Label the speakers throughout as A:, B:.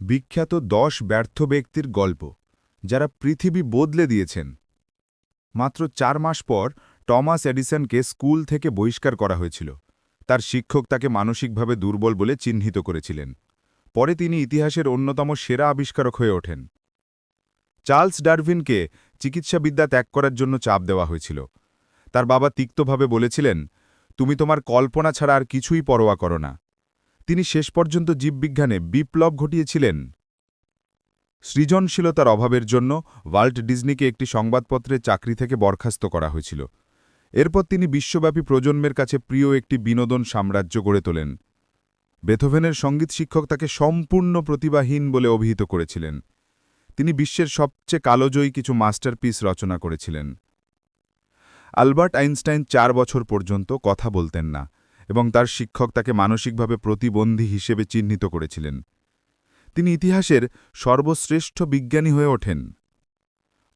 A: বিখ্যাত দশ ব্যর্থ ব্যক্তির গল্প, যারা পৃথিবী বদলে দিয়েছেন। মাত্র চার মাস পর টমাস এডিসনকে স্কুল থেকে বহিষ্কার করা হয়েছিল। তার শিক্ষক তাকে মানসিকভাবে দুর্বল বলে চিহ্নিত করেছিলেন। পরে তিনি ইতিহাসের অন্যতম সেরা আবিষ্কারক হয়ে ওঠেন। চার্লস ডারভিনকে চিকিৎসাবিদ্যা ত্যাগ করার জন্য চাপ দেওয়া হয়েছিল। তার বাবা তিক্তভাবে বলেছিলেন, তুমি তোমার কল্পনা ছাড়া আর কিছুই পরোয়া করো না। তিনি শেষ পর্যন্ত জীববিজ্ঞানে বিপ্লব ঘটিয়েছিলেন। সৃজনশীলতার অভাবের জন্য ওয়াল্ট ডিজনিকে একটি সংবাদপত্রে চাকরি থেকে বরখাস্ত করা হয়েছিল। এরপর তিনি বিশ্বব্যাপী প্রজন্মের কাছে প্রিয় একটি বিনোদন সাম্রাজ্য গড়ে তোলেন। বেথোভেনের সংগীত শিক্ষক তাকে সম্পূর্ণ প্রতিভাহীন বলে অভিহিত করেছিলেন। তিনি বিশ্বের সবচেয়ে কালোজয়ী কিছু মাস্টারপিস রচনা করেছিলেন। আলবার্ট আইনস্টাইন চার বছর পর্যন্ত কথা বলতেন না। এবং তার শিক্ষক তাকে মানসিকভাবে প্রতিবন্ধী হিসেবে চিহ্নিত করেছিলেন। তিনি ইতিহাসের সর্বশ্রেষ্ঠ বিজ্ঞানী হয়ে ওঠেন।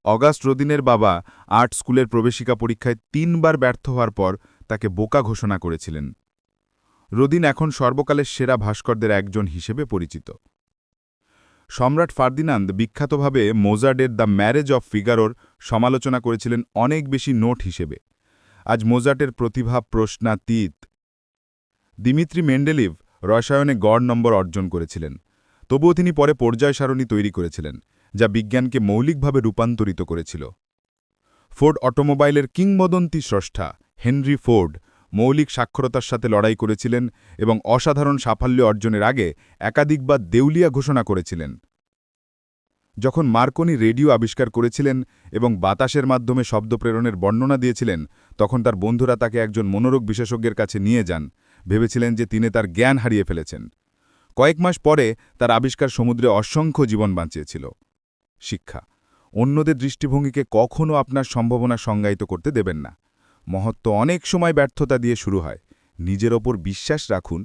A: অগাস্ট রদিনের বাবা আর্ট স্কুলের প্রবেশিকা পরীক্ষায় তিনবার ব্যর্থ হওয়ার পর তাকে বোকা ঘোষণা করেছিলেন। রদিন এখন সর্বকালের সেরা ভাস্করদের একজন হিসেবে পরিচিত। সম্রাট ফার্দিনান্দ বিখ্যাতভাবে মোজার্ডের দ্য ম্যারেজ অফ ফিগারোর সমালোচনা করেছিলেন অনেক বেশি নোট হিসেবে। আজ মোজার্টের প্রতিভা প্রশ্নাতীত। দিমিত্রি মেন্ডেলিভ রসায়নে গড় নম্বর অর্জন করেছিলেন। তবুও তিনি পরে পর্যায় সারণী তৈরি করেছিলেন, যা বিজ্ঞানকে মৌলিকভাবে রূপান্তরিত করেছিল। ফোর্ড অটোমোবাইলের কিংবদন্তি স্রষ্টা হেনরি ফোর্ড মৌলিক সাক্ষরতার সাথে লড়াই করেছিলেন এবং অসাধারণ সাফল্য অর্জনের আগে একাধিকবার দেউলিয়া ঘোষণা করেছিলেন। যখন মার্কনি রেডিও আবিষ্কার করেছিলেন এবং বাতাসের মাধ্যমে শব্দ প্রেরণের বর্ণনা দিয়েছিলেন, তখন তার বন্ধুরা তাকে একজন মনোরোগ বিশেষজ্ঞের কাছে নিয়ে যান ভেবেছিলেন যে তিনি তার জ্ঞান হারিয়ে ফেলেছেন। কয়েক মাস পরে তার আবিষ্কার সমুদ্রে অসংখ্য জীবন বাঁচিয়েছিল। শিক্ষা, অন্যদের দৃষ্টিভঙ্গিকে কখনও আপনার সম্ভাবনা সংজ্ঞায়িত করতে দেবেন না। মহত্ব অনেক সময় ব্যর্থতা দিয়ে শুরু হয়। নিজের ওপর বিশ্বাস রাখুন